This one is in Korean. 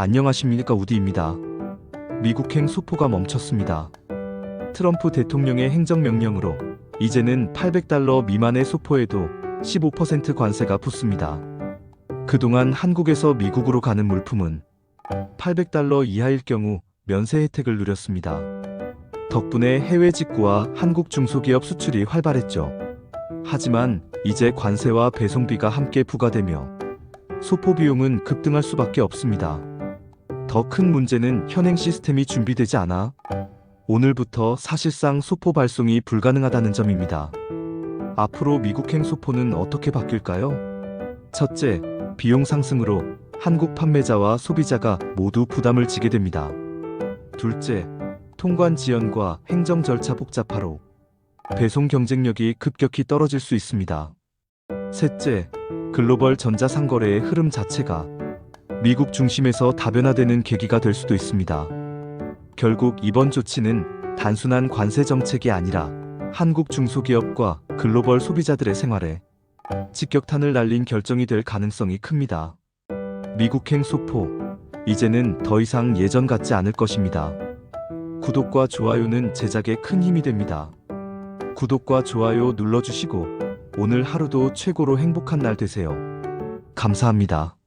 안녕하십니까 우디입니다. 미국행 소포가 멈췄습니다. 트럼프 대통령의 행정명령으로 이제는 800달러 미만의 소포에도 15% 관세가 붙습니다. 그동안 한국에서 미국으로 가는 물품은 800달러 이하일 경우 면세 혜택을 누렸습니다. 덕분에 해외 직구와 한국 중소기업 수출이 활발했죠. 하지만 이제 관세와 배송비가 함께 부과되며 소포 비용은 급등할 수밖에 없습니다. 더 큰 문제는 현행 시스템이 준비되지 않아 오늘부터 사실상 소포 발송이 불가능하다는 점입니다. 앞으로 미국행 소포는 어떻게 바뀔까요? 첫째, 비용 상승으로 한국 판매자와 소비자가 모두 부담을 지게 됩니다. 둘째, 통관 지연과 행정 절차 복잡화로 배송 경쟁력이 급격히 떨어질 수 있습니다. 셋째, 글로벌 전자상거래의 흐름 자체가 미국 중심에서 다변화되는 계기가 될 수도 있습니다. 결국 이번 조치는 단순한 관세 정책이 아니라 한국 중소기업과 글로벌 소비자들의 생활에 직격탄을 날린 결정이 될 가능성이 큽니다. 미국행 소포, 이제는 더 이상 예전 같지 않을 것입니다. 구독과 좋아요는 제작에 큰 힘이 됩니다. 구독과 좋아요 눌러주시고 오늘 하루도 최고로 행복한 날 되세요. 감사합니다.